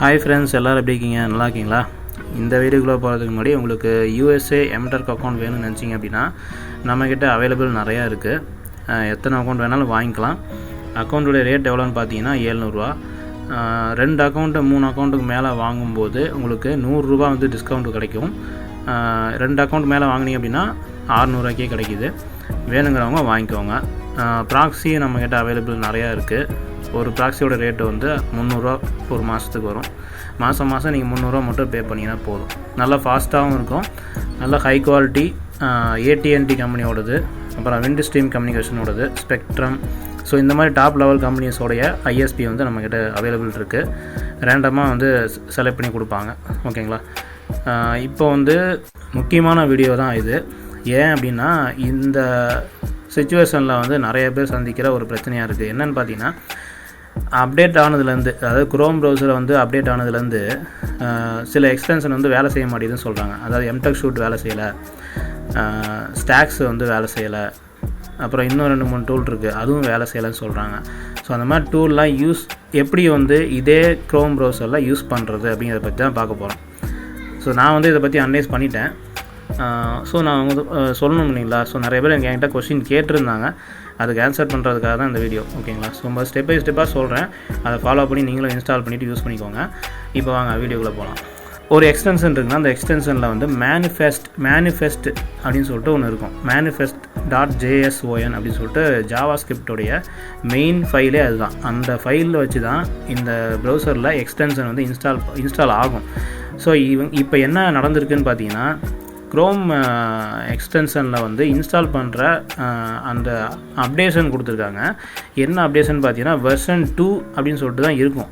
Hi friends எல்லோரும் எப்படி இருக்கீங்க? நல்லா இருக்கீங்களா? இந்த வீடியோக்குள்ளே போகிறதுக்கு முன்னாடி உங்களுக்கு யூஎஸ்ஏ எம்டர்க் அக்கௌண்ட் வேணும்னு நினச்சிங்க அப்படின்னா நம்மக்கிட்ட அவைலபிள் நிறையா இருக்குது எத்தனை அக்கௌண்ட் வேணாலும் வாங்கிக்கலாம். அக்கௌண்ட்டுடைய ரேட் எவ்வளோன்னு பார்த்தீங்கன்னா ஏழ்நூறுவா. ரெண்டு அக்கௌண்ட்டு மூணு அக்கௌண்ட்டுக்கு மேலே வாங்கும்போது உங்களுக்கு நூறுரூவா வந்து டிஸ்கவுண்ட் கிடைக்கும். ரெண்டு அக்கௌண்ட் மேலே வாங்கினீங்க அப்படின்னா ஆறுநூறுவாய்க்கே கிடைக்கிது. வேணுங்கிறவங்க வாங்கிக்கோங்க. ப்ராக்ஸி நம்மக்கிட்ட அவைலபிள் நிறையா இருக்குது ஒரு ப்ராக்ஸியோட ரேட்டு வந்து முந்நூறுரூவா ஒரு மாதத்துக்கு வரும். மாதம் மாதம் நீங்கள் முந்நூறுரூவா மட்டும் பே பண்ணிங்கன்னா போதும். நல்லா ஃபாஸ்ட்டாகவும் இருக்கும். நல்லா ஹை குவாலிட்டி ஏடிஎன்டி கம்பெனியோடது அப்புறம் விண்ட் ஸ்ட்ரீம் கம்யூனிகேஷனோடது ஸ்பெக்ட்ரம் ஸோ இந்த மாதிரி டாப் லெவல் கம்பெனிஸோடைய ஐஎஸ்பி வந்து நம்மக்கிட்ட அவைலபிள் இருக்குது ரேண்டமாக வந்து செலக்ட் பண்ணி கொடுப்பாங்க. ஓகேங்களா இப்போ வந்து முக்கியமான வீடியோ தான் இது. ஏன் அப்படின்னா இந்த சுச்சுவேஷனில் வந்து நிறைய பேர் சந்திக்கிற ஒரு பிரச்சனையாக இருக்குது என்னென்னு பார்த்தீங்கன்னா அப்டேட் ஆனதுலேருந்து அதாவது குரோம் ப்ரௌசரை வந்து அப்டேட் ஆனதுலேருந்து சில எக்ஸ்டென்ஷன் வந்து வேலை செய்ய மாட்டேதுன்னு சொல்கிறாங்க அதாவது எம்டெக் ஷூட் வேலை செய்யலை ஸ்டாக்ஸ் வந்து வேலை செய்யலை அப்புறம் இன்னும் ரெண்டு மூணு டூல் இருக்குது அதுவும் வேலை செய்யலைன்னு சொல்கிறாங்க ஸோ அந்த மாதிரி டூல்லாம் யூஸ் எப்படி வந்து இதே க்ரோம் ப்ரௌசரில் யூஸ் பண்ணுறது அப்படிங்கிறத பற்றி தான் பார்க்க போகிறோம் ஸோ நான் வந்து இதை பற்றி அனலைஸ் பண்ணிட்டேன். ஸோ நான் வந்து சொல்லணும் இல்லைங்களா? ஸோ நிறைய பேர் என்கிட்ட கொஷின் கேட்டிருந்தாங்க. அதுக்கு ஆன்சர் பண்ணுறதுக்காக தான் இந்த வீடியோ ஓகேங்களா ஸோ நம்ம ஸ்டெப் பை ஸ்டெப்பாக சொல்கிறேன் அதை ஃபாலோ பண்ணி நீங்களும் இன்ஸ்டால் பண்ணிவிட்டு யூஸ் பண்ணிக்கோங்க. இப்போ வாங்க வீடியோக்குள்ளே போகலாம் ஒரு எக்ஸ்டென்ஷன் இருக்குன்னா அந்த எக்ஸ்டென்ஷனில் வந்து மேனிஃபெஸ்ட் மேனிஃபெஸ்ட் அப்படின்னு சொல்லிட்டு ஒன்று இருக்கும். மேனிஃபெஸ்ட் டாட் ஜேஎஸ்ஓஎன் அப்படின்னு சொல்லிட்டு ஜாவா ஸ்கிரிப்டோடைய மெயின் ஃபைலே அதுதான். அந்த ஃபைலில் வச்சு தான் இந்த ப்ரௌசரில் எக்ஸ்டென்ஷன் வந்து இன்ஸ்டால் இன்ஸ்டால் ஆகும். ஸோ இவங்க இப்போ என்ன நடந்திருக்குன்னு பார்த்தீங்கன்னா க்ரோம் எக்ஸ்டென்ஷனில் uh, வந்து இன்ஸ்டால் பண்ணுற uh, அந்த அப்டேஷன் கொடுத்துருக்காங்க. என்ன அப்டேஷன் பார்த்தீங்கன்னா வெர்ஷன் டூ அப்படின்னு சொல்லிட்டு தான் இருக்கும்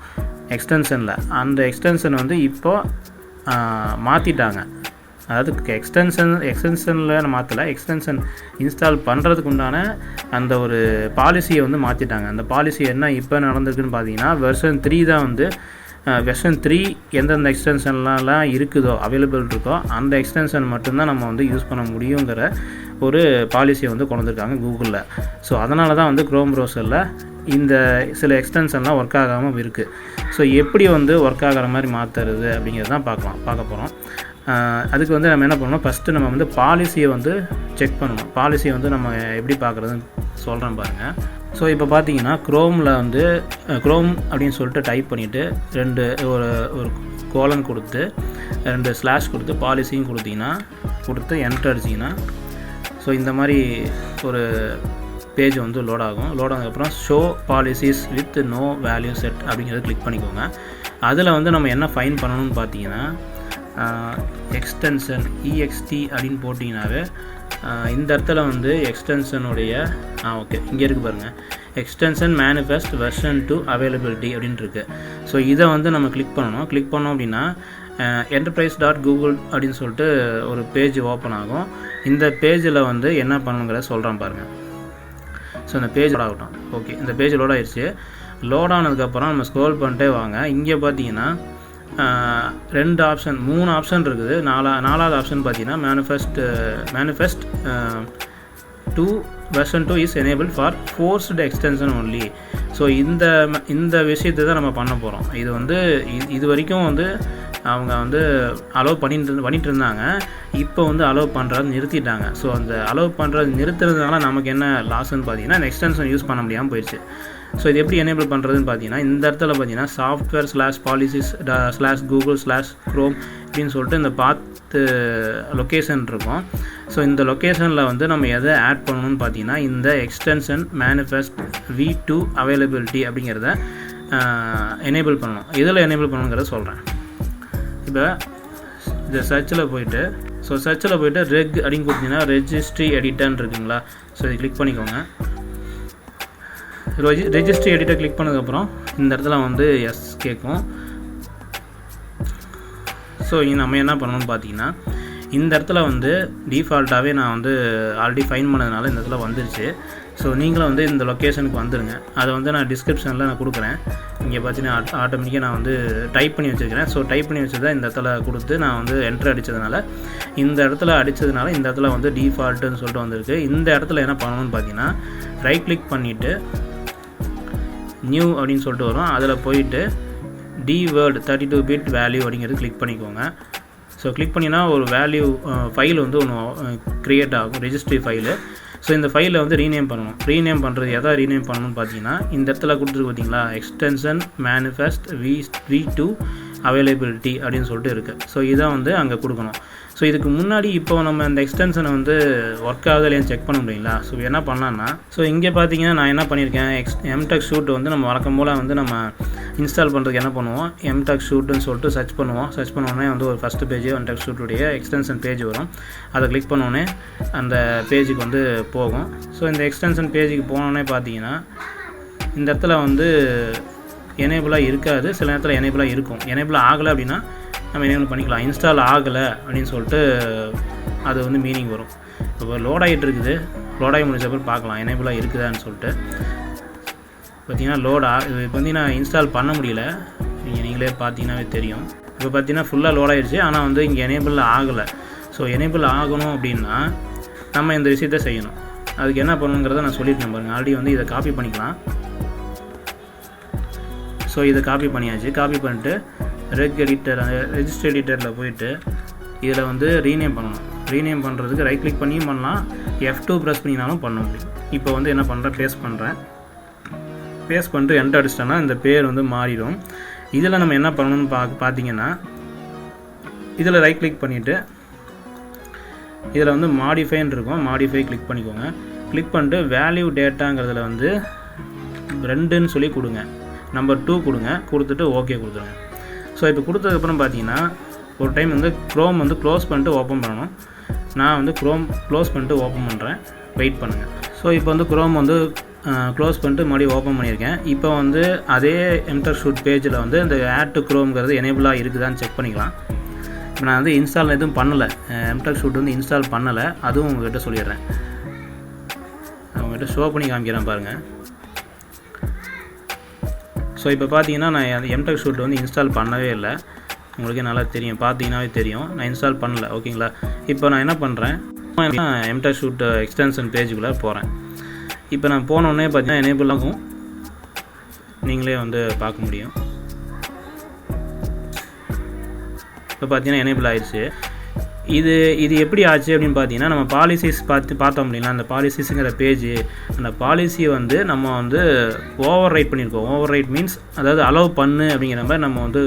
எக்ஸ்டென்ஷனில் அந்த எக்ஸ்டென்ஷன் வந்து இப்போ uh, மாற்றிட்டாங்க அதாவது எக்ஸ்டென்ஷன் எக்ஸ்டென்ஷனில் மாற்றலை எக்ஸ்டென்ஷன் இன்ஸ்டால் பண்ணுறதுக்கு உண்டான அந்த ஒரு பாலிசியை வந்து மாற்றிட்டாங்க அந்த பாலிசி என்ன இப்போ நடந்திருக்குன்னு பார்த்தீங்கன்னா வெர்ஷன் த்ரீ தான் வந்து வெர்ஷன் த்ரீ எந்தெந்த எக்ஸ்டென்ஷன்லாம் இருக்குதோ அவைலபிள் இருக்கோ அந்த எக்ஸ்டென்ஷன் மட்டும்தான் நம்ம வந்து யூஸ் பண்ண முடியுங்கிற ஒரு பாலிசியை வந்து கொண்டு வந்திருக்காங்க கூகுளில் ஸோ அதனால தான் வந்து க்ரோம் ப்ரௌசரில் இந்த சில எக்ஸ்டென்ஷன்லாம் ஒர்க் ஆகாமல் இருக்குது ஸோ எப்படி வந்து ஒர்க் ஆகிற மாதிரி மாற்றுறது அப்படிங்கிறது தான் பார்க்கலாம் பார்க்க போகிறோம் அதுக்கு வந்து நம்ம என்ன பண்ணணும்? ஃபஸ்ட்டு நம்ம வந்து பாலிசியை வந்து செக் பண்ணணும். பாலிசியை வந்து நம்ம எப்படி பார்க்குறதுன்னு சொல்கிறேன் பாருங்கள் ஸோ இப்போ பார்த்தீங்கன்னா க்ரோமில் வந்து க்ரோம் அப்படின்னு சொல்லிட்டு டைப் பண்ணிவிட்டு ரெண்டு ஒரு ஒரு கோலன் கொடுத்து ரெண்டு ஸ்லாஷ் கொடுத்து பாலிசியும் கொடுத்தீங்கன்னா கொடுத்து என்டர் அடிச்சிங்கன்னா ஸோ இந்த மாதிரி ஒரு பேஜ் வந்து லோட் ஆகும். லோட் ஆனதுக்கப்புறம் show policies with no value set அப்படிங்கிறத கிளிக் பண்ணிக்கோங்க. அதில் வந்து நம்ம என்ன ஃபைன் பண்ணணும்னு பார்த்தீங்கன்னா எக்ஸ்டென்ஷன் இஎக்ஸ்டி அப்படின்னு போட்டிங்கனாவே இந்த இடத்துல வந்து எக்ஸ்டென்ஷனுடைய ஆ ஓகே இங்கே இருக்குது பாருங்கள் extension manifest version two availability அப்படின்ட்டு இருக்கு. ஸோ இதை வந்து நம்ம கிளிக் பண்ணணும். கிளிக் பண்ணோம் அப்படின்னா என்டர்பிரைஸ் டாட் கூகுள் அப்படின்னு சொல்லிட்டு ஒரு பேஜ் ஓப்பன் ஆகும். இந்த பேஜில் வந்து என்ன பண்ணணுங்கிறத சொல்கிறேன் பாருங்கள் ஸோ இந்த பேஜ் லோட் ஆகட்டும். ஓகே இந்த பேஜ் லோட் ஆயிடுச்சு. லோட் ஆனதுக்கப்புறம் நம்ம ஸ்க்ரோல் பண்ணிட்டே வாங்க. இங்கே பார்த்தீங்கன்னா ரெண்டு ஆப்ஷன் மூணு ஆப்ஷன் இருக்குது. நாலா நாலாவது ஆப்ஷன் பார்த்தீங்கன்னா manifest manifest two version two is enable for forced extension only so இந்த ம- இந்த விஷயத்தை தான் நம்ம பண்ண போகிறோம் இது வந்து இது- இது வரைக்கும் வந்து அவங்க வந்து அலோவ் பண்ணிட்டு பண்ணிட்டு இருந்தாங்க. இப்போ வந்து அலோவ் பண்ணுறது நிறுத்திட்டாங்க. ஸோ அந்த அலோவ் பண்ணுறது நிறுத்துறதுனால நமக்கு என்ன லாஸ்ன்னு பார்த்தீங்கன்னா இந்த எக்ஸ்டென்ஷன் யூஸ் பண்ண முடியாமல் போயிடுச்சு ஸோ இது எப்படி எனேபிள் பண்ணுறதுன்னு பார்த்தீங்கன்னா இந்த இடத்துல பார்த்தீங்கன்னா software slash policies slash Google slash Chrome அப்படின்னு சொல்லிட்டு இந்த பாத்து லொக்கேஷன் uh, இருக்கும். ஸோ இந்த லொக்கேஷனில் வந்து நம்ம எதை ஆட் பண்ணணும்னு பார்த்தீங்கன்னா இந்த extension manifest V two availability அப்படிங்கிறத uh, எனேபிள் பண்ணணும். எதில் எனேபிள் பண்ணணுங்கிறத சொல்கிறேன் இப்போ இந்த சர்ச்சில் போயிட்டு ஸோ சர்ச்சில் போயிட்டு ரெக் அப்படின்னு கொடுத்தீங்கன்னா ரெஜிஸ்ட்ரி எடிட்டர்னு இருக்குங்களா? ஸோ இது கிளிக் பண்ணிக்கோங்க. ரெஜிஸ்ட்ரி எடிட்டை கிளிக் பண்ணதுக்கப்புறம் இந்த இடத்துல வந்து எஸ் கேட்கும். ஸோ நம்ம என்ன பண்ணணும்னு பார்த்தீங்கன்னா இந்த இடத்துல வந்து டிஃபால்ட்டாகவே நான் வந்து ஆல்ரெடி ஃபைன் பண்ணதுனால இந்த இடத்துல வந்துருச்சு. ஸோ நீங்களும் வந்து இந்த லொக்கேஷனுக்கு வந்துடுங்க அதை வந்து நான் டிஸ்கிரிப்ஷனில் நான் கொடுக்குறேன். இங்கே பார்த்தீங்கன்னா ஆட்டோமேட்டிக்காக நான் வந்து டைப் பண்ணி வச்சுருக்கிறேன். ஸோ டைப் பண்ணி வச்சதை இந்த இடத்துல கொடுத்து நான் வந்து என்ட்ரு அடித்ததுனால இந்த இடத்துல அடித்ததுனால இந்த இடத்துல வந்து டிஃபால்ட்டுன்னு சொல்லிட்டு வந்திருக்கு. இந்த இடத்துல என்ன பண்ணணும்னு பார்த்தீங்கன்னா ரைட் கிளிக் பண்ணிவிட்டு நியூ அப்படின்னு சொல்லிட்டு வரும். அதில் போயிட்டு D word thirty two bit value அப்படிங்கிறது கிளிக் பண்ணிக்கோங்க. ஸோ கிளிக் பண்ணினா ஒரு வேல்யூ ஃபைல் வந்து ஒன்று க்ரியேட் ஆகும் ரெஜிஸ்ட்ரி ஃபைலு ஸோ இந்த ஃபைலை வந்து ரீநேம் பண்ணணும். ரீநேம் பண்ணுறது எதை ரீநேம் பண்ணணும்னு பார்த்தீங்கன்னா இந்த இடத்துல கொடுத்துருக்கு பார்த்தீங்களா extension manifest V V two availability அப்படின்னு சொல்லிட்டு இருக்குது ஸோ இதான் வந்து அங்கே கொடுக்கணும். ஸோ இதுக்கு முன்னாடி இப்போ நம்ம இந்த எக்ஸ்டென்ஷனை வந்து ஒர்க் ஆகலையான்னு செக் பண்ண முடியுங்களா? ஸோ என்ன பண்ணலான்னா ஸோ இங்கே பார்த்தீங்கன்னா நான் என்ன பண்ணியிருக்கேன்? எக்ஸ் எம்டெக் ஷூட் வந்து நம்ம வழக்கம் போல் வந்து நம்ம இன்ஸ்டால் பண்ணுறதுக்கு என்ன பண்ணுவோம்? எம்டெக் ஷூட்டுன்னு சொல்லிட்டு சர்ச் பண்ணுவோம். சர்ச் பண்ணோடனே வந்து ஒரு ஃபஸ்ட்டு பேஜ் எம்டெக் ஷூட்டுடைய எக்ஸ்டென்ஷன் பேஜ் வரும். அதை கிளிக் பண்ணோடனே அந்த பேஜுக்கு வந்து போகும். ஸோ இந்த எக்ஸ்டென்ஷன் பேஜுக்கு போனோடனே பார்த்தீங்கன்னா இந்த இடத்துல வந்து எனேபிளாக இருக்காது. சில நேரத்தில் எனேபிளாக இருக்கும். எனேபிள் ஆகலை அப்படின்னா நம்ம என்ன பண்ணிக்கலாம். இன்ஸ்டால் ஆகலை அப்படின்னு சொல்லிட்டு அது வந்து மீனிங் வரும். இப்போ லோட் ஆகிட்டு இருக்குது. லோட் ஆகி முடிச்ச அப்புறம் பார்க்கலாம். எனேபிளாக இருக்குதான்னு சொல்லிட்டு. பார்த்தீங்கன்னா லோடாக இது இப்போ இது நான் இன்ஸ்டால் பண்ண முடியல. நீங்கள் நீங்களே பார்த்தீங்கன்னாவே தெரியும். இப்போ பார்த்தீங்கன்னா ஃபுல்லாக லோட் ஆகிடுச்சு ஆனால் வந்து இங்கே எனேபிள் ஆகலை. ஸோ எனேபிள் ஆகணும் அப்படின்னா நம்ம இந்த விஷயத்த செய்யணும். அதுக்கு என்ன பண்ணணுங்கிறத நான் சொல்லியிருக்கேன் பாருங்கள் ஆல்ரெடி வந்து இதை காப்பி பண்ணிக்கலாம். ஸோ இதை காப்பி பண்ணியாச்சு. காப்பி பண்ணிட்டு ரெக் எடிட்டர் அந்த ரெஜிஸ்டர் எடிட்டரில் போயிட்டு இதில் வந்து ரீநேம் பண்ணணும். ரீநேம் பண்ணுறதுக்கு ரைட் கிளிக் பண்ணியும் பண்ணலாம். எஃப் டூ ப்ரெஸ் பண்ணினாலும் பண்ண முடியும். இப்போ வந்து என்ன பண்ணுறேன் பேஸ்ட் பண்ணுறேன் பேஸ்ட் பண்ணிட்டு என்டர் அடிச்சிட்டோன்னா இந்த பேர் வந்து மாறிடும். இதில் நம்ம என்ன பண்ணணும்னு பா பார்த்தீங்கன்னா இதில் ரைட் கிளிக் பண்ணிவிட்டு இதில் வந்து மாடிஃபைன்னு இருக்கும். மாடிஃபை கிளிக் பண்ணிக்கோங்க. கிளிக் பண்ணிட்டு வேல்யூ டேட்டாங்கிறதுல வந்து ரெண்டுன்னு சொல்லி கொடுங்க. நம்பர் டூ கொடுங்க. கொடுத்துட்டு ஓகே கொடுத்துருங்க. ஸோ இப்போ கொடுத்ததுக்கப்புறம் பார்த்தீங்கன்னா ஒரு டைம் வந்து க்ரோம் வந்து க்ளோஸ் பண்ணிட்டு ஓப்பன் பண்ணணும். நான் வந்து க்ரோம் க்ளோஸ் பண்ணிட்டு ஓப்பன் பண்ணுறேன் வெயிட் பண்ணுங்கள் ஸோ இப்போ வந்து க்ரோம் வந்து க்ளோஸ் பண்ணிட்டு மறுபடியும் ஓப்பன் பண்ணியிருக்கேன். இப்போ வந்து அதே எம்டர் ஷூட் பேஜில் வந்து இந்த ஆட் டு க்ரோம்ங்கிறது எனேபிளாக இருக்குதான்னு செக் பண்ணிக்கலாம். இப்போ நான் வந்து இன்ஸ்டால் எதுவும் பண்ணலை. எம்டர் ஷூட் வந்து இன்ஸ்டால் பண்ணலை. அதுவும் உங்கள்கிட்ட சொல்லிடுறேன். உங்கள்கிட்ட ஷோ பண்ணி காமிக்கிறேன் பாருங்கள் ஸோ இப்போ பார்த்தீங்கன்னா நான் அந்த எம்டெக் ஷூட் வந்து இன்ஸ்டால் பண்ணவே இல்லை. உங்களுக்கே நல்லா தெரியும். பார்த்தீங்கன்னாவே தெரியும். நான் இன்ஸ்டால் பண்ணல. ஓகேங்களா இப்போ நான் என்ன பண்ணுறேன் எம்டெக் ஷூட் எக்ஸ்டென்ஷன் பேஜுக்குள்ளே போகிறேன் இப்போ நான் போனோடனே பார்த்தீங்கன்னா எனேபிள் ஆகும். நீங்களே வந்து பார்க்க முடியும். இப்போ பார்த்தீங்கன்னா எனேபிள் ஆயிடுச்சு. இது இது எப்படி ஆச்சு அப்படின்னு பார்த்தீங்கன்னா நம்ம பாலிசிஸ் பார்த்து பார்த்தோம் அப்படின்னா அந்த பாலிசிஸுங்கிற பேஜ் அந்த பாலிசியை வந்து நம்ம வந்து ஓவர் ரைட் பண்ணியிருக்கோம் ஓவர் ரைட் மீன்ஸ் அதாவது அலோவ் பண்ணு அப்படிங்கிற மாதிரி நம்ம வந்து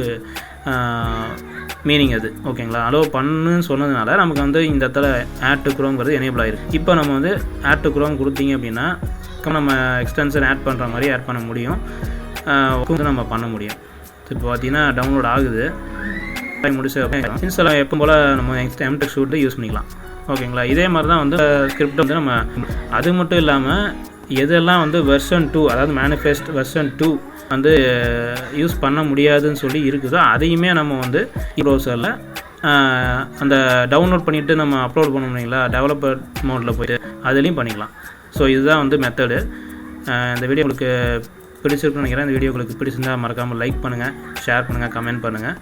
மீனிங் அது. ஓகேங்களா அலோவ் பண்ணுன்னு சொன்னதுனால நமக்கு வந்து இந்த இடத்துல ஆட் டு குரோங்கிறது எனேபிள் ஆயிருக்கு. இப்போ நம்ம வந்து ஆட் டு குரோம் கொடுத்தீங்க அப்படின்னா நம்ம எக்ஸ்டென்ஷன் ஆட் பண்ணுற மாதிரி ஆட் பண்ண முடியும். வந்து நம்ம பண்ண முடியும். இப்போ பார்த்தீங்கன்னா டவுன்லோட் ஆகுது. முடிச்சு முடிச்ச எல்லாம் எப்போ போல் நம்ம எம்டெக் ஷூட்டு யூஸ் பண்ணிக்கலாம். ஓகேங்களா இதே மாதிரி தான் வந்து uh, ஸ்கிரிப்ட் வந்து நம்ம அது மட்டும் இல்லாமல் எதெல்லாம் வந்து வெர்ஷன் டூ அதாவது மேனிஃபெஸ்ட் வெர்ஷன் டூ வந்து uh, யூஸ் பண்ண முடியாதுன்னு சொல்லி இருக்குதோ அதையுமே நம்ம வந்து ப்ரௌசரில் uh, அந்த டவுன்லோட் பண்ணிவிட்டு நம்ம அப்லோட் பண்ண முடியுங்களா டெவலப்பர் மோடில் போயிட்டு அதுலேயும் பண்ணிக்கலாம். ஸோ இதுதான் வந்து மெத்தடு இந்த வீடியோ உங்களுக்கு பிடிச்சிருக்குன்னு நினைக்கிறேன். இந்த வீடியோ உங்களுக்கு பிடிச்சிருந்தால் மறக்காமல் லைக் பண்ணுங்கள் ஷேர் பண்ணுங்கள் கமெண்ட் பண்ணுங்கள்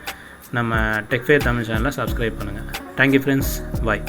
நம்ம டெக்ஃபே தமிழ் சேனலை சப்ஸ்கிரைப் பண்ணுங்கள் தேங்க்யூ ஃப்ரெண்ட்ஸ் பாய்